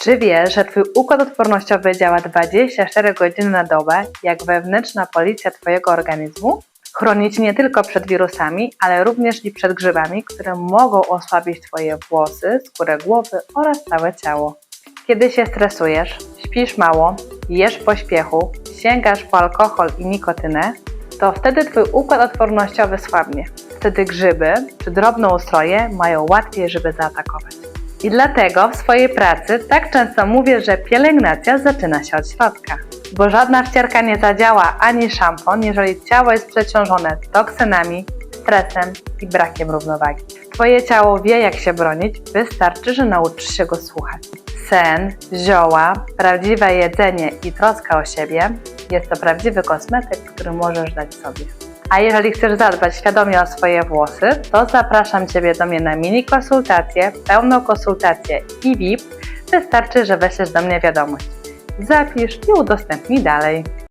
Czy wiesz, że Twój układ odpornościowy działa 24 godziny na dobę, jak wewnętrzna policja Twojego organizmu? Chroni Cię nie tylko przed wirusami, ale również i przed grzybami, które mogą osłabić Twoje włosy, skórę głowy oraz całe ciało. Kiedy się stresujesz, śpisz mało, jesz w pośpiechu, sięgasz po alkohol i nikotynę, to wtedy Twój układ odpornościowy słabnie. Wtedy grzyby czy drobnoustroje mają łatwiej, żeby zaatakować. I dlatego w swojej pracy tak często mówię, że pielęgnacja zaczyna się od środka. Bo żadna wcierka nie zadziała ani szampon, jeżeli ciało jest przeciążone toksynami, stresem i brakiem równowagi. Twoje ciało wie, jak się bronić, wystarczy, że nauczysz się go słuchać. Sen, zioła, prawdziwe jedzenie i troska o siebie jest to prawdziwy kosmetyk, który możesz dać sobie. A jeżeli chcesz zadbać świadomie o swoje włosy, to zapraszam Ciebie do mnie na mini konsultację, pełną konsultację i VIP. Wystarczy, że weźmiesz do mnie wiadomość. Zapisz i udostępnij dalej.